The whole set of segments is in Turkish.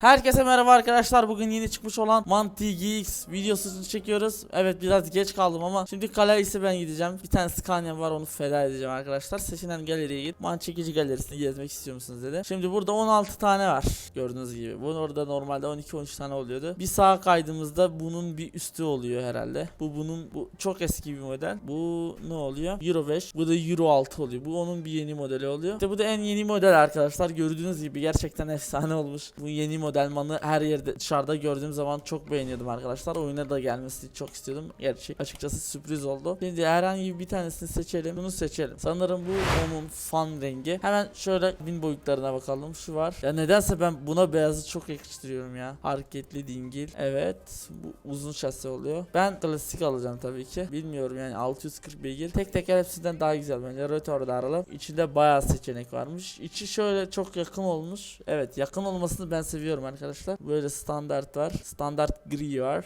Herkese merhaba arkadaşlar. Bugün yeni çıkmış olan Manti GX videosunu çekiyoruz. Evet biraz geç kaldım ama şimdi Kalais'e ben gideceğim. Bir tane Scania var onu feda edeceğim arkadaşlar. Seçilen galeriye git. Man çekici galerisini gezmek istiyor musunuz dedi. Şimdi burada 16 tane var. Gördüğünüz gibi. Bu orada normalde 12-13 tane oluyordu. Bir sağa kaydığımızda bunun bir üstü oluyor herhalde. Bu bunun bu çok eski bir model. Bu ne oluyor? Euro 5. Bu da Euro 6 oluyor. Bu onun bir yeni modeli oluyor. İşte bu da en yeni model arkadaşlar. Gördüğünüz gibi gerçekten efsane olmuş. Bu yeni modelmanı her yerde dışarıda gördüğüm zaman çok beğeniyordum arkadaşlar. Oyuna da gelmesini çok istiyordum. Gerçi açıkçası sürpriz oldu. Şimdi herhangi bir tanesini seçelim. Bunu seçelim. Sanırım bu onun fan rengi. Hemen şöyle bin boyutlarına bakalım. Şu var. Ya nedense ben buna beyazı çok yakıştırıyorum ya. Hareketli dingil. Evet. Bu uzun şasi oluyor. Ben klasik alacağım tabii ki. Bilmiyorum yani 640 beygir. Tek teker hepsinden daha güzel bence. Rotorda aralı. İçinde bayağı seçenek varmış. İçi şöyle çok yakın olmuş. Evet yakın olmasını ben seviyorum arkadaşlar. Böyle standart var. Standart gri var.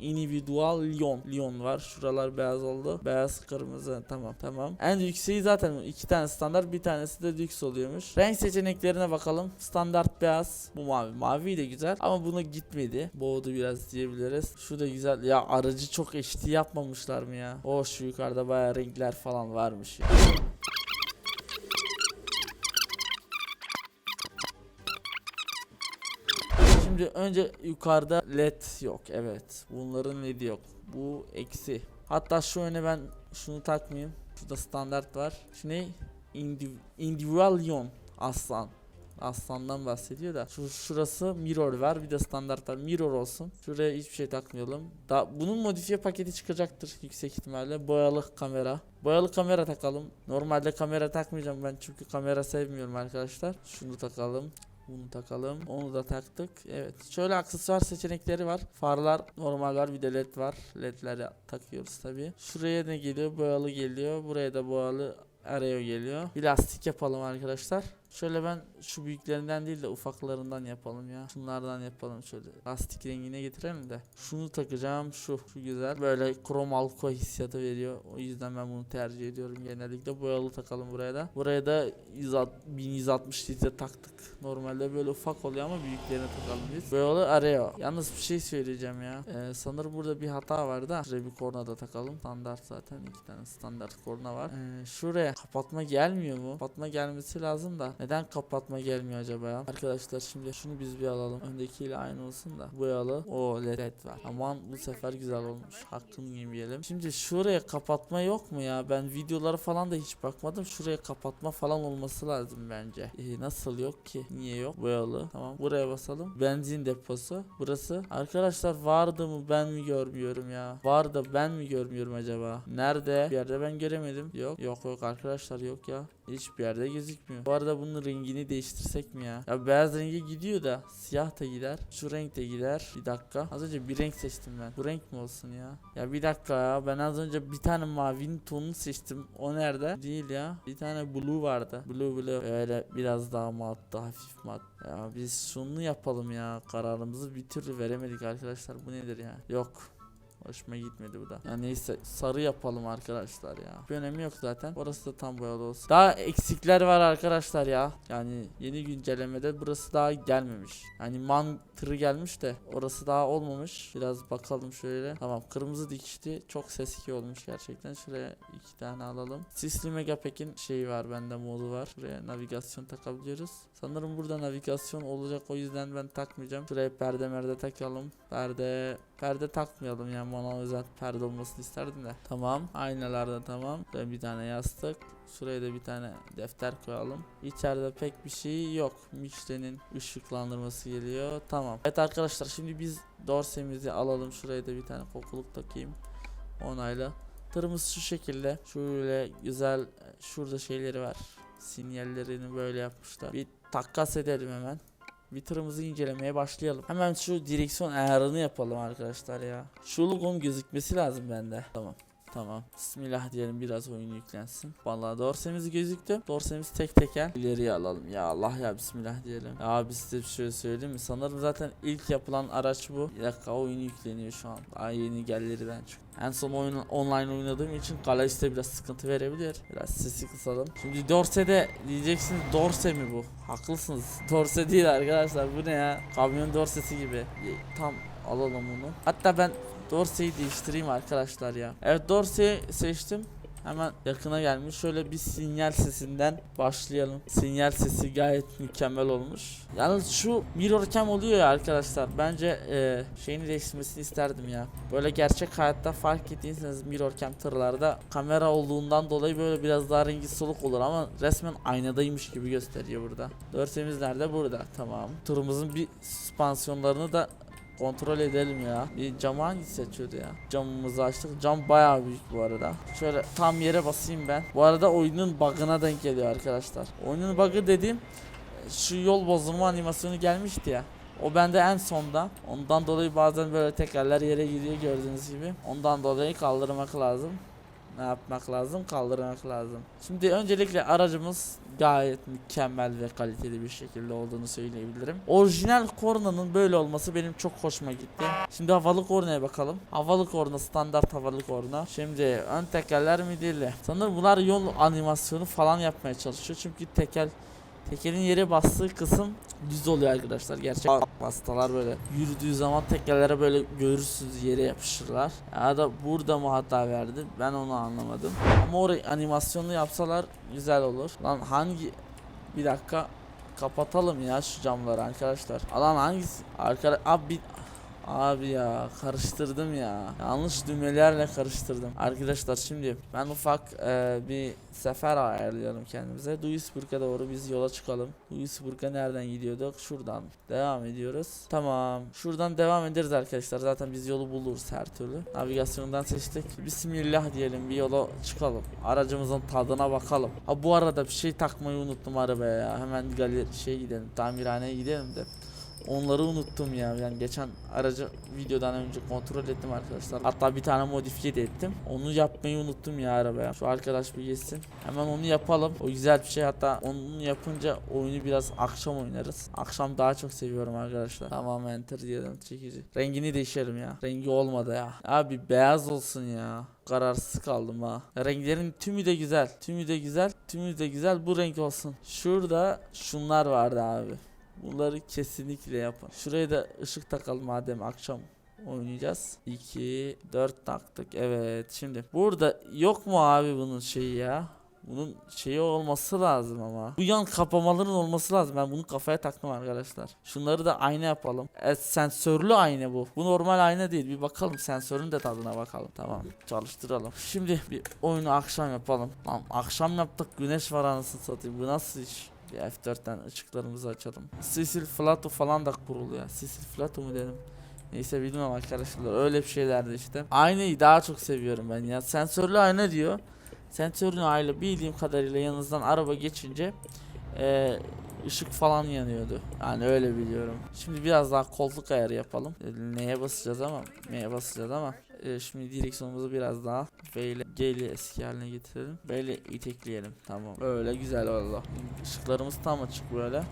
İndividual Lyon. Lyon var. Şuralar beyaz oldu. Beyaz kırmızı. Tamam tamam. En yükseği zaten iki tane standart bir tanesi de lüks oluyormuş. Renk seçeneklerine bakalım. Standart beyaz. Bu mavi. Mavi de güzel ama buna gitmedi. Boğdu biraz diyebiliriz. Şu da güzel. Ya aracı çok HD yapmamışlar mı ya? O şu yukarıda bayağı renkler falan varmış ya. Şimdi önce yukarıda led yok. Evet. Bunların ledi yok. Bu eksi. Hatta şu öne ben şunu takmayayım. Şurada standart var. Şu ne? Indiv individual Lion. Aslan. Aslandan bahsediyor da. Şu şurası mirror var. Bir de standart var. Mirror olsun. Şuraya hiçbir şey takmayalım. Da bunun modifiye paketi çıkacaktır yüksek ihtimalle. Boyalı kamera. Boyalı kamera takalım. Normalde kamera takmayacağım ben çünkü kamera sevmiyorum arkadaşlar. Şunu takalım. Bunu takalım. Onu da taktık. Evet. Şöyle aksesuar seçenekleri var. Farlar normal var. Bir de led var. Ledleri takıyoruz tabi. Şuraya ne geliyor? Boyalı geliyor. Buraya da boyalı araya geliyor. Bir lastik yapalım arkadaşlar. Şöyle ben şu büyüklerinden değil de ufaklarından yapalım ya. Şunlardan yapalım şöyle. Lastik rengine getirelim de. Şunu takacağım şu. Şu güzel. Böyle krom alko hissiyatı veriyor. O yüzden ben bunu tercih ediyorum genellikle. Boyalı takalım buraya da. Buraya da 160 1160 litre taktık. Normalde böyle ufak oluyor ama büyüklerine takalım biz. Boyalı araya. Yalnız bir şey söyleyeceğim ya. Ee, sanırım burada bir hata var da. Şuraya bir korna da takalım. Standart zaten. iki tane standart korna var. Ee, şuraya kapatma gelmiyor mu? Kapatma gelmesi lazım da. Neden kapatma gelmiyor acaba ya? Arkadaşlar şimdi şunu biz bir alalım. Öndekiyle aynı olsun da. Boyalı. O led var. Aman bu sefer güzel olmuş. Hakkını yemeyelim. Şimdi şuraya kapatma yok mu ya? Ben videolara falan da hiç bakmadım. Şuraya kapatma falan olması lazım bence. Ee, nasıl yok ki? Niye yok? Boyalı. Tamam. Buraya basalım. Benzin deposu. Burası. Arkadaşlar vardı mı ben mi görmüyorum ya? Vardı ben mi görmüyorum acaba? Nerede? Bir yerde ben göremedim. Yok. Yok yok arkadaşlar yok ya. Hiçbir yerde gözükmüyor. Bu arada bunun rengini değiştirsek mi ya? Ya beyaz rengi gidiyor da siyah da gider. Şu renk de gider. Bir dakika. Az önce bir renk seçtim ben. Bu renk mi olsun ya? Ya bir dakika ya. Ben az önce bir tane mavinin tonunu seçtim. O nerede? Değil ya. Bir tane blue vardı. Blue blue. Öyle biraz daha matte hafif mat. Ya biz şunu yapalım ya. Kararımızı bir türlü veremedik arkadaşlar. Bu nedir ya? Yok. Hoşuma gitmedi bu da. Ya neyse sarı yapalım arkadaşlar ya. Bir önemi yok zaten. Orası da tam boyalı olsun. Daha eksikler var arkadaşlar ya. Yani yeni güncellemede burası daha gelmemiş. Yani mantırı gelmiş de orası daha olmamış. Biraz bakalım şöyle. Tamam kırmızı dikişli çok seski olmuş gerçekten. Şuraya iki tane alalım. Sisli Megapack'in şeyi var bende modu var. Şuraya navigasyon takabiliyoruz. Sanırım burada navigasyon olacak o yüzden ben takmayacağım. Şuraya perde merde takalım. Perde perde takmayalım yani bana özel perde olmasını isterdim de. Tamam. Aynalarda tamam. Şuraya bir tane yastık. Şuraya da bir tane defter koyalım. İçeride pek bir şey yok. Michelin'in ışıklandırması geliyor. Tamam. Evet arkadaşlar şimdi biz dorsemizi alalım. Şuraya da bir tane kokuluk takayım. Onayla. Tırımız şu şekilde. Şöyle güzel şurada şeyleri var. Sinyallerini böyle yapmışlar. Bir takkas edelim hemen. Bir tırımızı incelemeye başlayalım. Hemen şu direksiyon ayarını yapalım arkadaşlar ya. Şu logonun gözükmesi lazım bende. Tamam. Tamam. Bismillah diyelim biraz oyun yüklensin. Vallahi dorsemiz gözüktü. Dorsemiz tek teker. İleriye alalım. Ya Allah ya bismillah diyelim. Ya size bir şey söyleyeyim mi? Sanırım zaten ilk yapılan araç bu. Bir dakika oyun yükleniyor şu an. Daha yeni gelleriden çıktı. En son oyun online oynadığım için Galaxy'de biraz sıkıntı verebilir. Biraz sesi kısalım. Şimdi Dorse'de diyeceksiniz Dorse mi bu? Haklısınız. Dorse değil arkadaşlar. Bu ne ya? Kamyon Dorse'si gibi. Tam alalım bunu. Hatta ben Dorse'yi değiştireyim arkadaşlar ya. Evet Dorse'yi seçtim. Hemen yakına gelmiş. Şöyle bir sinyal sesinden başlayalım. Sinyal sesi gayet mükemmel olmuş. Yalnız şu mirror cam oluyor ya arkadaşlar. Bence e, şeyini değiştirmesini isterdim ya. Böyle gerçek hayatta fark ettiyseniz mirror cam tırlarda kamera olduğundan dolayı böyle biraz daha rengi soluk olur ama resmen aynadaymış gibi gösteriyor burada. Dörsemiz nerede? Burada. Tamam. Tırımızın bir süspansiyonlarını da kontrol edelim ya. Bir camı hangisi seçiyordu ya? Camımızı açtık. Cam bayağı büyük bu arada. Şöyle tam yere basayım ben. Bu arada oyunun bug'ına denk geliyor arkadaşlar. Oyunun bug'ı dediğim şu yol bozulma animasyonu gelmişti ya. O bende en sonda. Ondan dolayı bazen böyle tekerler yere gidiyor gördüğünüz gibi. Ondan dolayı kaldırmak lazım. Ne yapmak lazım? Kaldırmak lazım. Şimdi öncelikle aracımız gayet mükemmel ve kaliteli bir şekilde olduğunu söyleyebilirim. Orijinal kornanın böyle olması benim çok hoşuma gitti. Şimdi havalı kornaya bakalım. Havalı korna standart havalı korna. Şimdi ön tekerler midilli. Sanırım bunlar yol animasyonu falan yapmaya çalışıyor. Çünkü teker Tekerin yere bastığı kısım düz oluyor arkadaşlar. Gerçek hastalar böyle yürüdüğü zaman tekerlere böyle görürsünüz yere yapışırlar. Ya da burada mı hata verdi? Ben onu anlamadım. Ama orayı animasyonlu yapsalar güzel olur. Lan hangi bir dakika kapatalım ya şu camları arkadaşlar. Alan hangisi? Arkadaş abi bir- Abi ya karıştırdım ya. Yanlış düğmelerle karıştırdım. Arkadaşlar şimdi ben ufak e, bir sefer ayarlayalım kendimize. Duisburg'a doğru biz yola çıkalım. Duisburg'a nereden gidiyorduk? Şuradan devam ediyoruz. Tamam. Şuradan devam ederiz arkadaşlar. Zaten biz yolu buluruz her türlü. Navigasyondan seçtik. Bismillah diyelim bir yola çıkalım. Aracımızın tadına bakalım. Ha bu arada bir şey takmayı unuttum arabaya ya. Hemen galeri şey gidelim. Tamirhaneye gidelim de. Onları unuttum ya. Yani geçen aracı videodan önce kontrol ettim arkadaşlar. Hatta bir tane modifiye de ettim. Onu yapmayı unuttum ya arabaya. Şu arkadaş bir geçsin. Hemen onu yapalım. O güzel bir şey. Hatta onu yapınca oyunu biraz akşam oynarız. Akşam daha çok seviyorum arkadaşlar. Tamam enter diyelim çekici. Rengini değişelim ya. Rengi olmadı ya. Abi beyaz olsun ya. Kararsız kaldım ha. Renklerin tümü de güzel. Tümü de güzel. Tümü de güzel. Bu renk olsun. Şurada şunlar vardı abi. Bunları kesinlikle yapın. Şuraya da ışık takalım madem akşam oynayacağız. 2 4 taktık. Evet. Şimdi burada yok mu abi bunun şeyi ya? Bunun şeyi olması lazım ama. Bu yan kapamaların olması lazım. Ben bunu kafaya taktım arkadaşlar. Şunları da ayna yapalım. Evet sensörlü ayna bu. Bu normal ayna değil. Bir bakalım sensörün de tadına bakalım. Tamam çalıştıralım. Şimdi bir oyunu akşam yapalım. Tamam akşam yaptık. Güneş var anasını satayım. Bu nasıl iş? Bir F4'ten ışıklarımızı açalım. Sisil Flato falan da kuruluyor. Sisil Flato mu dedim. Neyse bilmem arkadaşlar öyle bir şeylerdi işte. Aynayı daha çok seviyorum ben ya. Sensörlü ayna diyor. Sensörlü ayna bildiğim kadarıyla yanınızdan araba geçince eee ışık falan yanıyordu. Yani öyle biliyorum. Şimdi biraz daha koltuk ayarı yapalım. E, Neye basacağız ama M'ye basacağız ama e, şimdi direksiyonumuzu biraz daha B ile G ile eski haline getirelim. B ile itekleyelim. Tamam. Böyle güzel oldu. Işıklarımız tam açık böyle.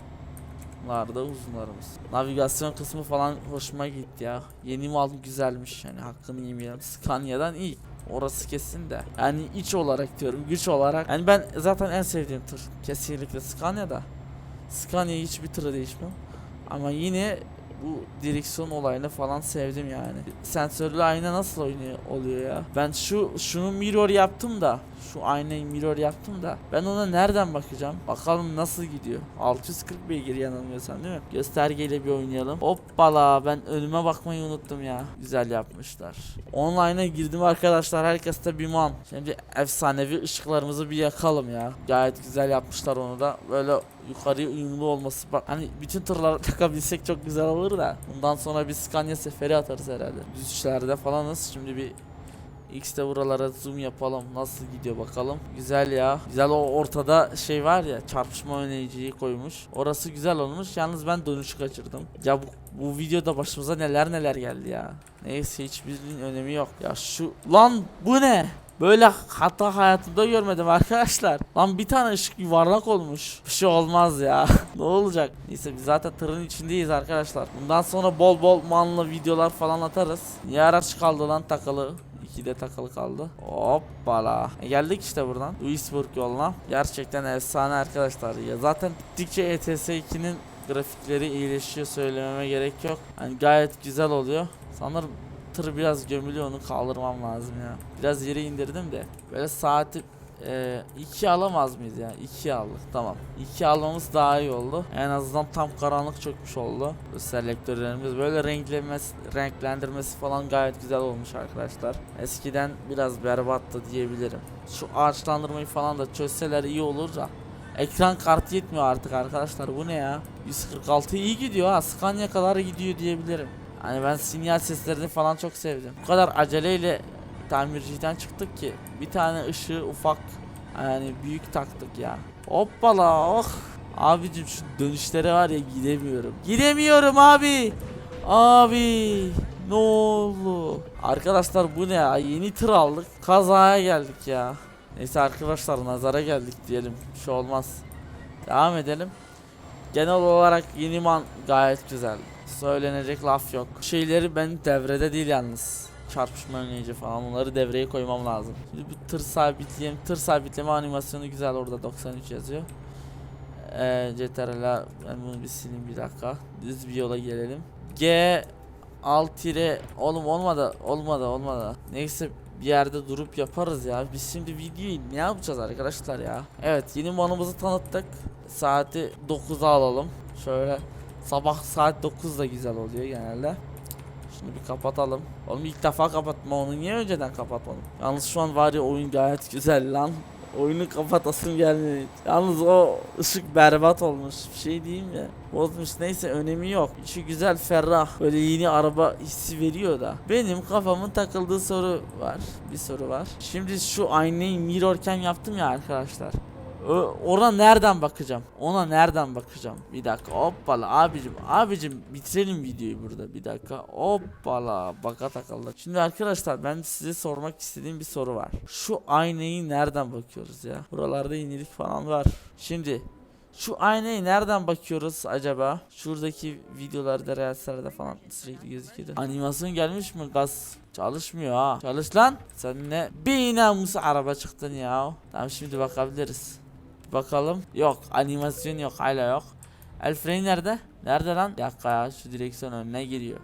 Bunlar uzunlarımız. Navigasyon kısmı falan hoşuma gitti ya. Yeni mal güzelmiş yani hakkını yemeyelim. Scania'dan iyi. Orası kesin de. Yani iç olarak diyorum, güç olarak. Yani ben zaten en sevdiğim tır kesinlikle Scania'da. Scania hiçbir tıra değişmem. Ama yine bu direksiyon olayını falan sevdim yani. Sensörlü ayna nasıl oynuyor oluyor ya? Ben şu şunu mirror yaptım da şu aynayı mirror yaptım da ben ona nereden bakacağım? Bakalım nasıl gidiyor. 640 beygir yanılmıyorsam değil mi? Göstergeyle bir oynayalım. Hoppala ben önüme bakmayı unuttum ya. Güzel yapmışlar. Online'a girdim arkadaşlar. Herkes de bir man. Şimdi efsanevi ışıklarımızı bir yakalım ya. Gayet güzel yapmışlar onu da. Böyle yukarıya uyumlu olması bak hani bütün tırları takabilsek çok güzel olur da bundan sonra bir Scania seferi atarız herhalde. Düşüşlerde falanız. Şimdi bir X'te buralara zoom yapalım. Nasıl gidiyor bakalım. Güzel ya. Güzel o ortada şey var ya çarpışma önleyiciyi koymuş. Orası güzel olmuş. Yalnız ben dönüşü kaçırdım. Ya bu, bu videoda başımıza neler neler geldi ya. Neyse hiçbirinin önemi yok. Ya şu lan bu ne Böyle hata hayatımda görmedim arkadaşlar. Lan bir tane ışık yuvarlak olmuş. Bir şey olmaz ya. ne olacak? Neyse biz zaten tırın içindeyiz arkadaşlar. Bundan sonra bol bol manlı videolar falan atarız. Niye araç kaldı lan takılı? İki de takılı kaldı. Hoppala. E geldik işte buradan. Duisburg yoluna. Gerçekten efsane arkadaşlar. Ya zaten gittikçe ETS 2'nin grafikleri iyileşiyor söylememe gerek yok. Hani gayet güzel oluyor. Sanırım tır biraz gömülüyor onu kaldırmam lazım ya. Biraz yere indirdim de. Böyle saati e, iki alamaz mıyız ya? İki aldık tamam. İki almamız daha iyi oldu. En azından tam karanlık çökmüş oldu. Bu Selektörlerimiz böyle renklemesi, renklendirmesi falan gayet güzel olmuş arkadaşlar. Eskiden biraz berbattı diyebilirim. Şu ağaçlandırmayı falan da çözseler iyi olur da. Ekran kartı yetmiyor artık arkadaşlar. Bu ne ya? 146 iyi gidiyor ha. Scania kadar gidiyor diyebilirim. Hani ben sinyal seslerini falan çok sevdim. Bu kadar aceleyle tamirciden çıktık ki bir tane ışığı ufak yani büyük taktık ya. Hoppala oh. Abicim şu dönüşlere var ya gidemiyorum. Gidemiyorum abi. Abi ne oldu? Arkadaşlar bu ne ya? Yeni tır aldık. Kazaya geldik ya. Neyse arkadaşlar nazara geldik diyelim. Bir şey olmaz. Devam edelim. Genel olarak yeni man gayet güzel. Söylenecek laf yok. Şeyleri ben devrede değil yalnız. Çarpışma önleyici falan onları devreye koymam lazım. Şimdi bu tır sabitleme, tır sabitleme animasyonu güzel orada 93 yazıyor. Ee, CTRL'a ben bunu bir sileyim bir dakika. Düz bir yola gelelim. G alt tire oğlum olmadı olmadı olmadı. Neyse bir yerde durup yaparız ya. Biz şimdi videoyu ne yapacağız arkadaşlar ya? Evet yeni manımızı tanıttık. Saati 9'a alalım. Şöyle sabah saat 9 da güzel oluyor genelde. Şunu bir kapatalım. Oğlum ilk defa kapatma onu niye önceden kapatmadım? Yalnız şu an var ya oyun gayet güzel lan. Oyunu kapatasım gelmiyor. Yalnız o ışık berbat olmuş. Bir şey diyeyim ya. Bozmuş neyse önemi yok. İçi güzel ferrah. Böyle yeni araba hissi veriyor da. Benim kafamın takıldığı soru var. Bir soru var. Şimdi şu aynayı mirror cam yaptım ya arkadaşlar. Ona nereden bakacağım? Ona nereden bakacağım? Bir dakika hoppala abicim abicim bitirelim videoyu burada bir dakika hoppala baka takıldı. Şimdi arkadaşlar ben size sormak istediğim bir soru var. Şu aynayı nereden bakıyoruz ya? Buralarda yenilik falan var. Şimdi şu aynayı nereden bakıyoruz acaba? Şuradaki videolarda reelslerde falan sürekli gözüküyordu. Animasyon gelmiş mi? Gaz çalışmıyor ha. Çalış lan. Sen ne? Bir namusu araba çıktın ya. Tamam şimdi bakabiliriz. Bakalım. Yok animasyon yok hala yok. El freni nerede? Nerede lan? Bir dakika ya şu direksiyon önüne giriyor.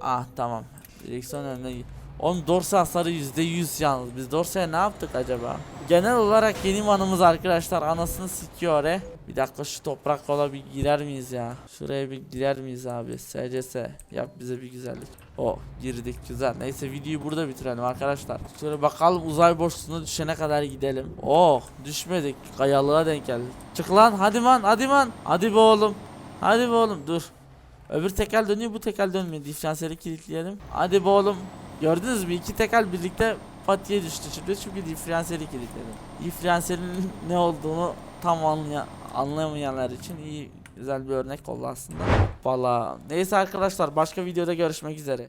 Ah, tamam. Direksiyon önüne giriyor. Onun dorsa hasarı %100 yalnız. Biz dorsaya ne yaptık acaba? Genel olarak yeni manımız arkadaşlar anasını sikiyor he. Bir dakika şu toprak yola bir girer miyiz ya? Şuraya bir girer miyiz abi? SCS yap bize bir güzellik. O girdik güzel. Neyse videoyu burada bitirelim arkadaşlar. Şöyle bakalım uzay boşluğuna düşene kadar gidelim. Oh düşmedik. Kayalığa denk geldik. Çık lan hadi man hadi man. Hadi be oğlum. Hadi be oğlum dur. Öbür tekel dönüyor bu tekel dönmüyor. Diferansiyeli kilitleyelim. Hadi be oğlum. Gördünüz mü? İki tekel birlikte patiye düştü şimdi çünkü diferansiyeli kilitledim. Diferansiyelin ne olduğunu tam anlaya- anlayamayanlar için iyi güzel bir örnek oldu aslında. Valla neyse arkadaşlar başka videoda görüşmek üzere.